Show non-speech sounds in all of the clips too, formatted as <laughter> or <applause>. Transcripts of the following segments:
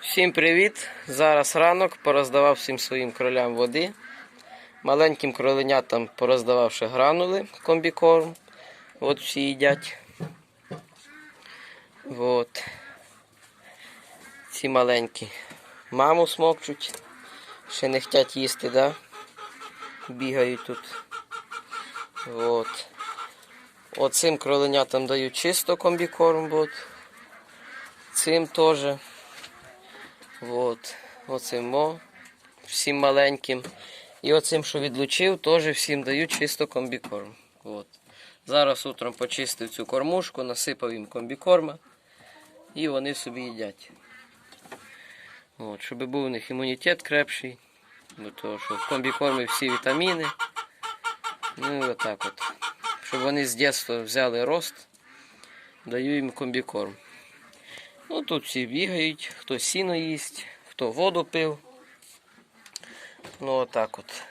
Всім привіт! Зараз ранок пороздавав всім своїм кролям води. Маленьким кроленятам пороздававши гранули комбікорм. От всі їдять. От. Ці маленькі маму смокчуть. Ще не хочуть їсти, да? Бігають тут. От. Оцим кроленятам дають чисто комбікорм. От. Цим теж. Вот. Оцим всім маленьким. І оцим, що відлучив, теж всім даю чисто комбікорм. От. Зараз утром почистив цю кормушку, насипав їм комбікорма. І вони собі їдять. От, щоб був у них імунітет крепший. До того, що в комбікормі всі вітаміни. Ну і отак от. Щоб вони з дитинства взяли рост, даю їм комбікорм. Ну тут всі бігають, хто сіно їсть, хто воду пив. Ну отак от.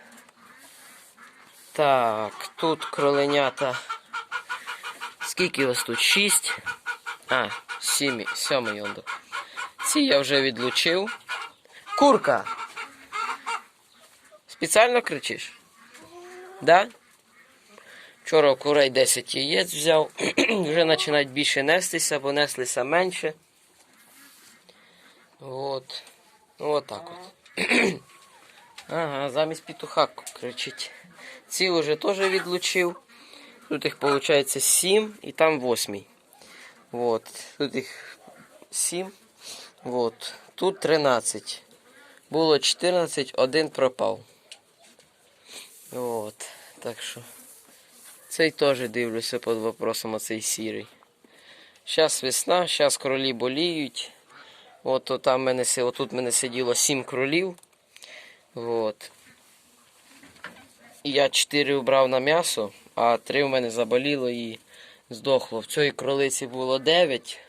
Так, тут кроленята. Скільки у вас тут? Шість? А, сім, сьомий ондо. Ці я вже відлучив. Курка! Спеціально кричиш? Да? Вчора курей 10 яєць взяв. <clears throat> вже починають більше нестися, бо неслися менше. От. Отак от. ага, замість петуха кричить. Ці вже теж відлучив. Тут їх виходить 7 і там 8. Вот. Тут їх 7. Вот. Тут 13. Було 14, один пропав. От. Так що. Цей теж дивлюся під вопросом оцей сірий. Зараз весна, зараз кролі боліють. От, там мене, отут мене сиділо сім кролів. От. Я чотири убрав на м'ясо, а три в мене заболіло і здохло. В цій кролиці було 9,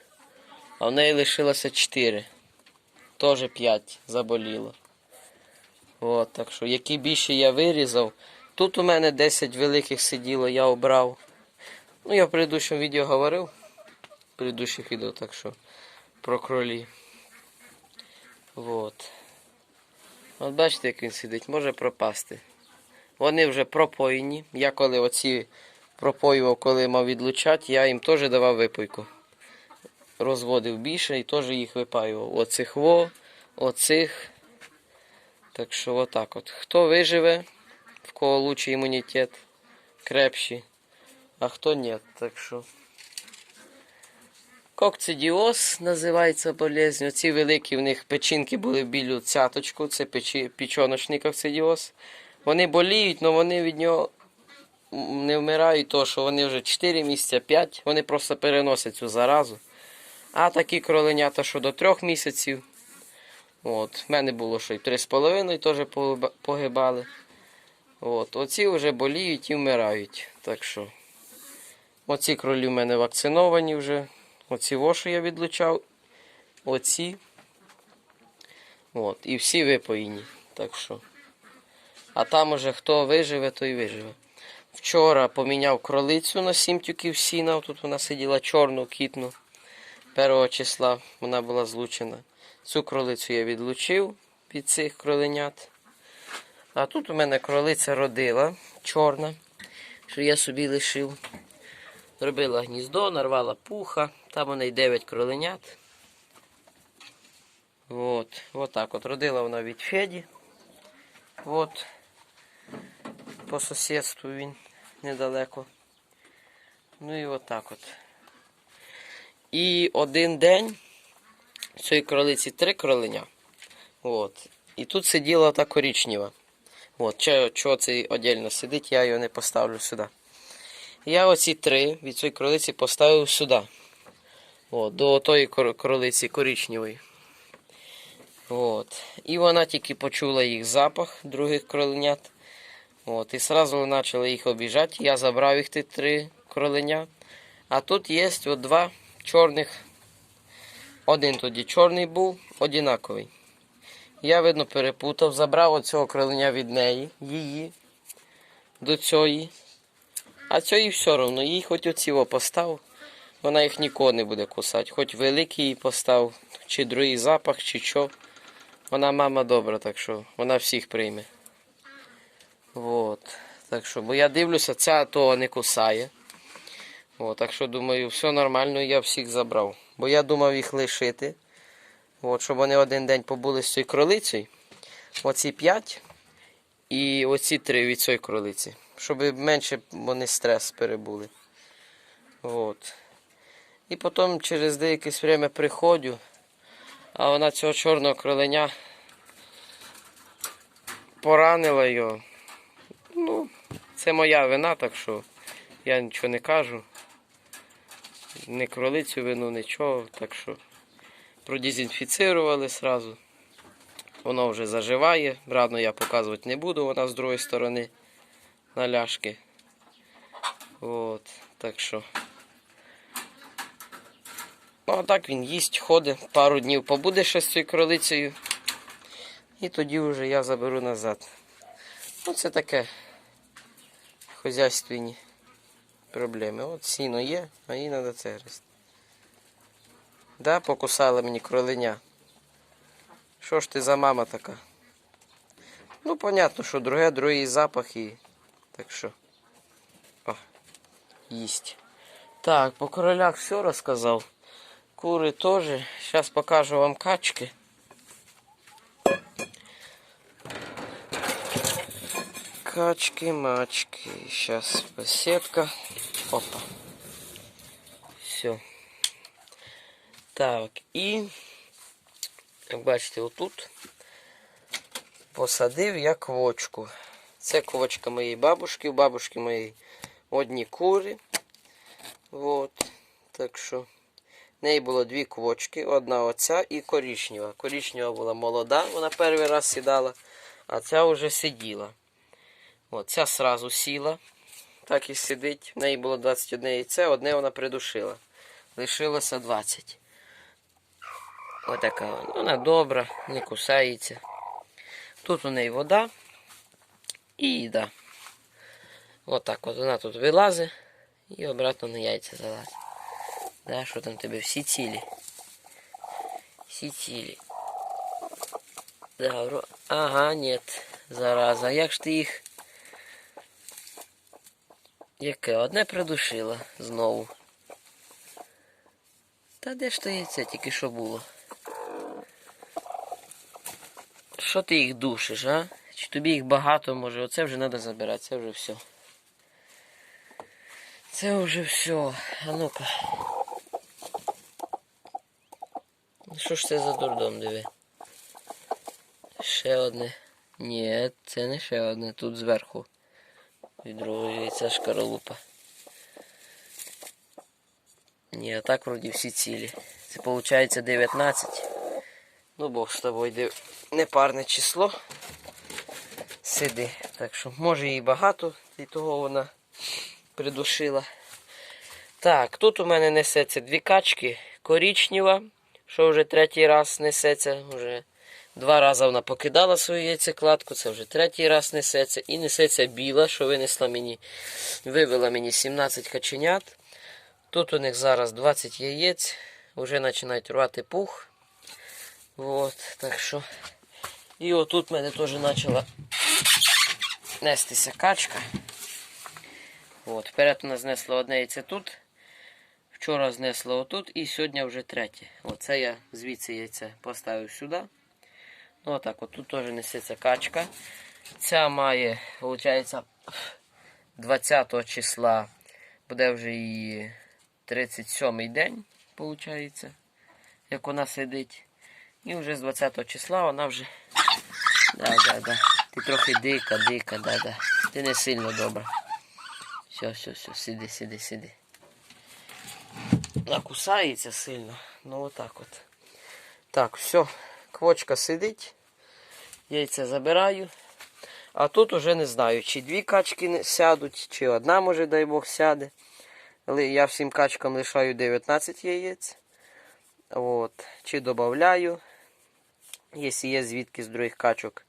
а в неї лишилося 4. Теж 5 заболіло. От, так що, які більше я вирізав. Тут у мене 10 великих сиділо, я обрав. Ну, я в предыдущому відео говорив. В предыдущих відео, так що про кролі. Вот. От бачите, як він сидить, може пропасти. Вони вже пропоєні. Я коли оці пропоював, коли мав відлучати, я їм теж давав випойку. Розводив більше і теж їх випаював. Оцих во, оцих. Так що отак от. Хто виживе, в кого лучший імунітет, крепші, а хто ні. Так що. Кокцидіоз називається болезнь. Оці великі в них печінки були в білю цяточку, це печі, пічоночний кокцидіоз. Вони боліють, але вони від нього не вмирають, то що вони вже 4 місяці, 5, вони просто переносять цю заразу. А такі кроленята, що до 3 місяців. От, в мене було що й 3,5 теж погибали. От, оці вже боліють і вмирають. Так що. Оці кролі в мене вакциновані вже. Оці воші я відлучав. Оці. От. І всі випоїні. Так що. А там уже хто виживе, той виживе. Вчора поміняв кролицю на 7 тюків сіна. Тут вона сиділа чорну, кітну. Першого числа вона була злучена. Цю кролицю я відлучив від цих кроленят. А тут у мене кролиця родила чорна, що я собі лишив. Зробила гніздо, нарвала пуха, там у неї 9 кроленят. От, от так от. Родила вона від Феді. От. По сусідству він недалеко. Ну і от так от. І один день цій кролиці три кроленя. От. І тут сиділа та коричнева. От, чого, цей отдельно сидить, я його не поставлю сюди. Я оці три від цієї кролиці поставив сюди. От, до тої кролиці коричневої. От. І вона тільки почула їх запах других кроленят. От, і одразу почала їх обіжати. Я забрав їх ті три кроленя. А тут є от два чорних. Один тоді чорний був, одинаковий. Я, видно, перепутав, забрав оцього кроленя від неї, її, до цієї. А цієї все одно, їй хоч оціво постав, вона їх ніколи не буде кусати. Хоч великий їй постав, чи другий запах, чи що. Вона мама добра, так що вона всіх прийме. Вот. Так що, бо я дивлюся, ця того не кусає. От, так що думаю, все нормально, я всіх забрав. Бо я думав їх лишити. От, щоб вони один день побули з цією кролицею. Оці п'ять і оці три від цієї кролиці. Щоб менше вони стрес перебули. От. І потім через деякесь время приходжу, а вона цього чорного кроленя поранила його. Ну, це моя вина, так що я нічого не кажу. Не кролицю вину, нічого, так що продезінфіцирували сразу. Воно вже заживає. Рано я показувати не буду, вона з другої сторони на ляшки. От, так що. Ну, а так він їсть, ходить, пару днів побуде ще з цією кролицею. І тоді вже я заберу назад. Ну, це таке хозяйственні проблеми. От сіно є, а їй треба це гризти. Да, покусала мені кроленя. Що ж ти за мама така? Ну, понятно, що друге, другий запах і. Так що. О, їсть. Так, по королях все розказав. Кури теж. Зараз покажу вам качки. Качки, мачки. Сейчас посетка. Опа. Все. Так, і, як бачите, отут посадив я квочку. Це квочка моєї бабушки. У бабушки моєї одні кури. Вот. Так що. В неї було дві квочки, одна оця і корічнева. Корічнева була молода, вона перший раз сідала, а ця вже сиділа. От, ця сразу сіла, так і сидить. В неї було 21 яйце, одне вона придушила. Лишилося 20. Отака вона. Вона добра, не кусається. Тут у неї вода і їда. Отак от вона тут вилазить і обратно на яйця залазить. Да, що там тебе всі цілі? Всі цілі. Да, вро- Ага, нет. Зараза. Як ж ти їх. Яке? Одне придушила знову. Та де ж то яйце тільки що було? Що ти їх душиш, а? Чи тобі їх багато може? Оце вже треба забирати, це вже все. Це вже все. А ну-ка. Ну, Що ж це за дурдом, диви? Ще одне. Ні, це не ще одне, тут зверху. Від другого яйця шкаралупа. Ні, а так вроді всі цілі. Це виходить 19. Ну Бог з тобою див. Непарне число. Сиди. Так що може їй багато, і того вона придушила. Так, тут у мене несеться дві качки. Корічнева, що вже третій раз несеться. Вже два рази вона покидала свою яйцекладку, це вже третій раз несеться. І несеться біла, що винесла мені, вивела мені 17 каченят. Тут у них зараз 20 яєць, вже починають рвати пух. Вот, так що. І отут мене теж почала нестися качка. От, вперед вона знесла одне яйце тут. Вчора знесла отут і сьогодні вже третє. Оце я звідси яйце поставив сюди. Ну отак, от тут теж несеться качка. Ця має, виходить, 20 числа буде вже її 37-й день, виходить, як вона сидить. І вже з 20 числа вона вже. Да, да, да. Ти трохи дика, дика, да, да. Ти не сильно добра. Все, все, все, сиди, сиди, сиди. Накусається сильно. Ну отак от. Так, все. Квочка сидить. Яйця забираю. А тут уже не знаю, чи дві качки сядуть, чи одна, може, дай Бог, сяде. Я всім качкам лишаю 19 яєць. От. Чи додаю, якщо є звідки з других качок.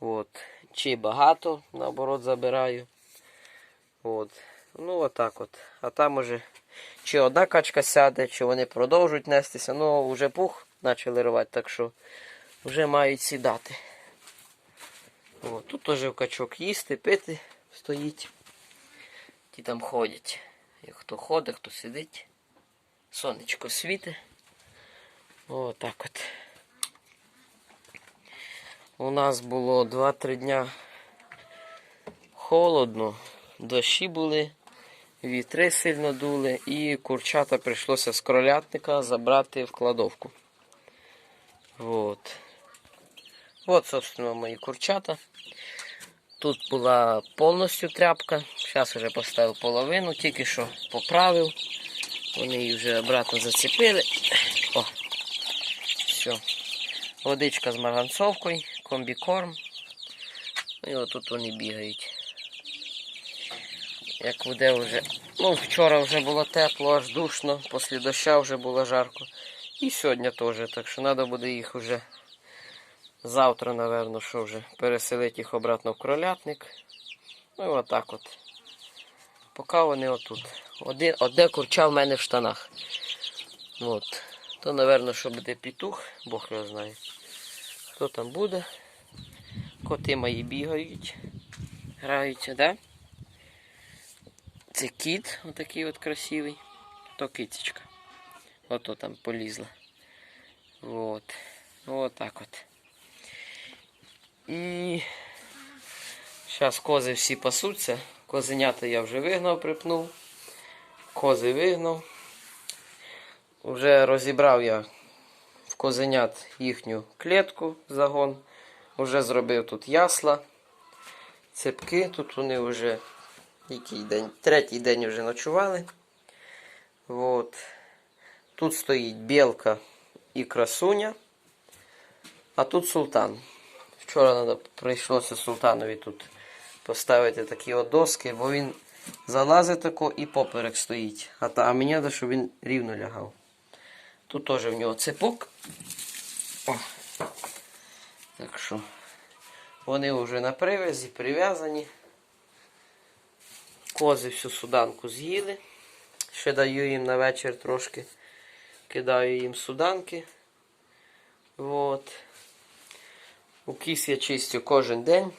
От. Чи багато, наоборот, забираю. От. Ну, отак от. А там уже чи одна качка сяде, чи вони продовжують нестися. Ну, вже пух почали рвати, так що вже мають сідати. О, тут теж качок їсти, пити стоїть. Ті там ходять. І хто ходить, хто сидить. Сонечко світе. О, так от. У нас було 2-3 дня холодно, дощі були, вітри сильно дули, і курчата прийшлося з кролятника забрати в кладовку. Вот. Вот, собственно, мої курчата. Тут була повністю тряпка. Зараз вже поставив половину, тільки що поправив. Вони її вже обратно зацепили. О, все. Водичка з марганцовкою, комбікорм. І отут вони бігають. Як буде вже. Ну, вчора вже було тепло, аж душно, після доща вже було жарко. І сьогодні теж. Так що треба буде їх вже завтра, напевно, що вже переселити їх обратно в кролятник. Ну і отак от. Поки вони отут. Один, одне курча в мене в штанах. От. То, напевно, що буде петух, Бог його знає. Хто там буде? Коти мої бігають, граються, да? Це кіт, отакий от красивий. То кицечка. Ото там полізла. Вот. Вот так от. І зараз кози всі пасуться. Козенята я вже вигнав, припнув. Кози вигнав. Вже розібрав я козенят їхню клітку, загон. Вже зробив тут ясла, цепки. Тут вони вже який день? Третій день вже ночували. Вот. Тут стоїть білка і красуня. А тут султан. Вчора надо, прийшлося султанові тут поставити такі от доски, бо він залазить тако і поперек стоїть. А, та, а мені треба, щоб він рівно лягав. Тут теж в нього цепок. О. Так що вони вже на привязі, прив'язані. Кози всю суданку з'їли. Ще даю їм на вечір трошки. Кидаю їм суданки. Вот. У кіс я чистю кожен день.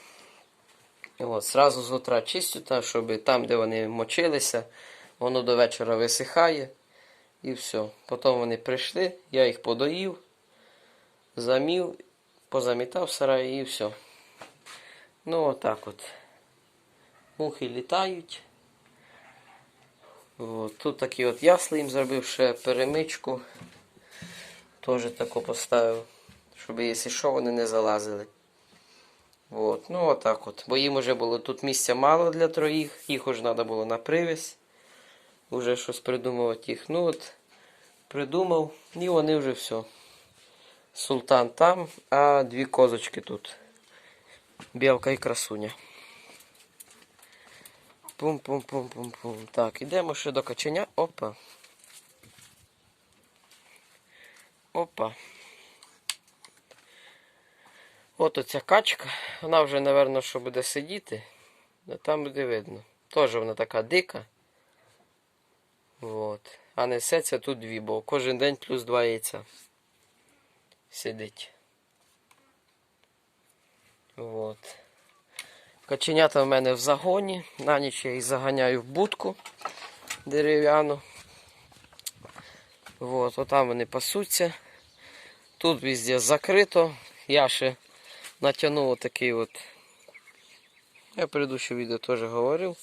От, Сразу з утра чистю, так, щоб там, де вони мочилися, воно до вечора висихає. І все. Потім вони прийшли, я їх подоїв, замів, позамітав в сараї і все. Ну отак от. Мухи літають. От. Тут такі от ясли їм зробив ще перемичку. Теж таку поставив, щоб якщо що, вони не залазили. От. Ну отак от. Бо їм вже було тут місця мало для троїх, їх вже треба було на привіз. Уже щось придумувати їх. Ну от, придумав, і вони вже все. Султан там, а дві козочки тут. Білка і красуня. Пум-пум-пум-пум-пум. Так, ідемо ще до каченя. Опа. Опа. От оця качка. Вона вже, напевно, що буде сидіти. А там буде видно. Теж вона така дика. Вот. А несеться тут дві, бо кожен день плюс два яйця. Сидить. Вот. Каченята в мене в загоні. На ніч я їх заганяю в будку дерев'яну. Вот, отам вони пасуться. Тут везде закрито. Я ще натягнув отакий от. Я в предыдущому відео теж говорив.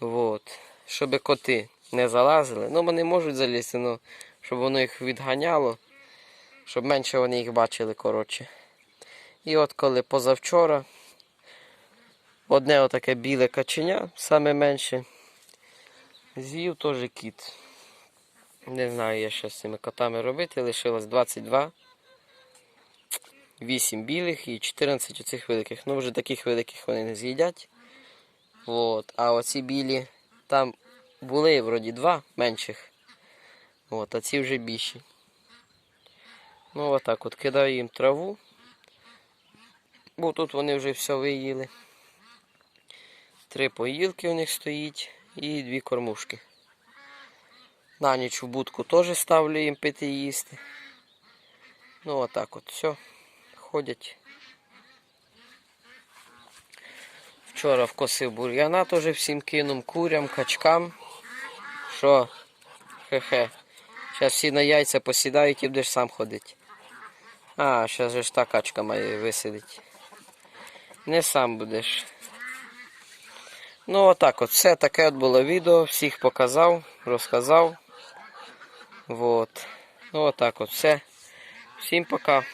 Вот. Щоб коти не залазили. Ну, вони можуть залізти, але щоб воно їх відганяло, щоб менше вони їх бачили, коротше. І от коли позавчора одне отаке біле каченя, саме менше, з'їв теж кіт. Не знаю, я що з цими котами робити. Лишилось 22. 8 білих і 14 оцих великих. Ну, вже таких великих вони не з'їдять. От. А оці білі там були вроді два менших. От, а ці вже більші. Ну отак от кидаю їм траву. Бо тут вони вже все виїли. Три поїлки у них стоїть і дві кормушки. На ніч в будку теж ставлю їм пити і їсти. Ну, отак от все. Ходять. Вчора вкосив бур'яна теж всім кинув, курям, качкам. Що? Хе-хе. Зараз всі на яйця посідають і будеш сам ходити. А, зараз ж та качка має висидити. Не сам будеш. Ну, отак от. Все таке от було відео. Всіх показав, розказав. Вот. Ну, отак от все. Всім пока.